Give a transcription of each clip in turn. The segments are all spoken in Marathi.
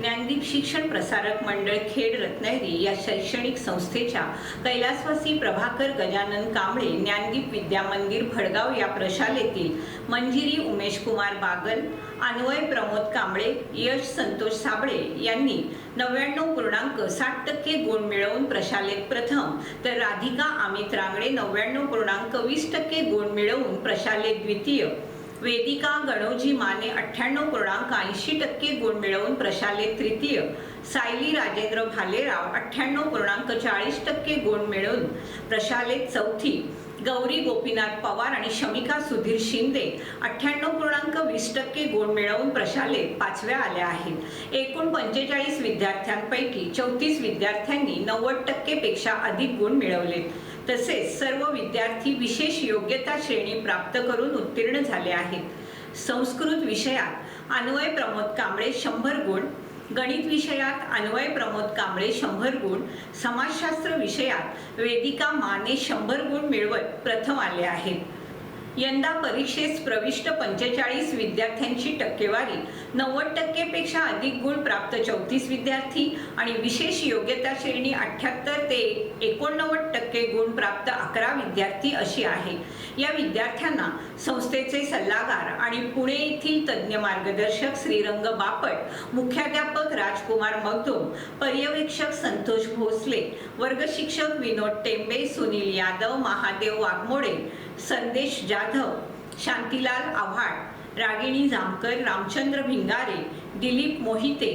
ज्ञानदीप शिक्षण प्रसारक मंडळ खेड रत्नागिरी या शैक्षणिक संस्थेच्या कैलासवासी प्रभाकर गजानन कांबळे ज्ञानदीप विद्या मंदिर भडगाव या प्रशालेतील मंजिरी उमेश कुमार बागल अन्वय प्रमोद कांबळे यश संतोष साबळे यांनी नव्याण्णव पूर्णांक साठ टक्के गुण मिळवून प्रशालेत प्रथम तर राधिका अमित रांगडे नव्याण्णव पूर्णांक वीस टक्के गुण मिळवून प्रशालेत द्वितीय. वेदिका गणोजी माने अठ्ठ्याण्णव पूर्णांक ऐंशी टक्के गुण मिळवून प्रशाले तृतीय. सायली राजेंद्र भालेराव अठ्ठ्याण्णव पूर्णांक चाळीस टक्के गुण मिळवून प्रशालेत चौथी. गौरी गोपीनाथ पवार आणि शमिका सुधीर शिंदे अठ्ठ्याण्णव पूर्णांक वीस टक्के गुण मिळवून प्रशाले पाचव्या आल्या आहेत. एकूण पंचेचाळीस विद्यार्थ्यांपैकी चौतीस विद्यार्थ्यांनी नव्वद टक्केपेक्षा अधिक गुण मिळवलेत. तसेच सर्व विद्यार्थी विशेष योग्यता श्रेणी प्राप्त करून उत्तीर्ण झाले आहेत. संस्कृत विषयात अन्वय प्रमोद कांबळे शंभर गुण गणित विषयात अन्वय प्रमोद कांबळे शंभर गुण समाजशास्त्र विषयात वेदिका माने शंभर गुण मिळवत प्रथम आले आहेत. यंदा परीक्षेस प्रविष्ट पंचेचाळीस विद्यार्थ्यांची टक्केवारी नव्वद टक्केपेक्षा अधिक गुण प्राप्त चौतीस विद्यार्थी आणि विशेष योग्यता श्रेणी अठ्ठ्याहत्तर ते एकोणनव्वद टक्के गुण प्राप्त अकरा विद्यार्थी अशी आहे. या विद्यार्थ्यांना संस्थेचे सल्लागार आणि पुणे येथील तज्ज्ञ मार्गदर्शक श्रीरंग बापट मुख्याध्यापक राजकुमार मगदूम पर्यवेक्षक संतोष भोसले वर्गशिक्षक विनोद टेंबे सुनील यादव महादेव वाघमोडे संदेश जाधव शांतीलाल आव्हाड रागिणी जामकर रामचंद्र भिंगारे दिलीप मोहिते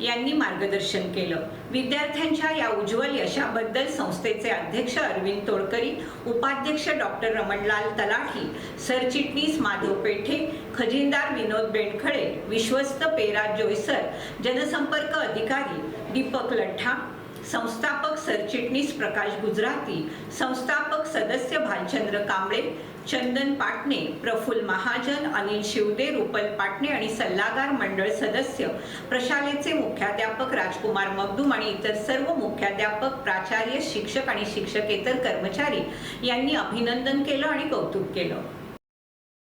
यांनी मार्गदर्शन केलं. विद्यार्थ्यांच्या या उज्ज्वल यशाबद्दल संस्थेचे अध्यक्ष अरविंद तोडकरी उपाध्यक्ष डॉक्टर रमणलाल तलाठी सरचिटणीस माधव पेठे खजिनदार विनोद बेंडखळे विश्वस्त पेरा जोयसर जनसंपर्क अधिकारी दीपक लठ्ठा संस्थापक सरचिटणीस प्रकाश गुजराती संस्थापक सदस्य भालचंद्र कांबळे चंदन पाटणे प्रफुल्ल महाजन अनिल शिवदे रुपल पाटणे आणि सल्लागार मंडळ सदस्य प्रशालेचे मुख्याध्यापक राजकुमार मगदूम आणि इतर सर्व मुख्याध्यापक प्राचार्य शिक्षक आणि शिक्षकेतर कर्मचारी यांनी अभिनंदन केलं आणि कौतुक केलं.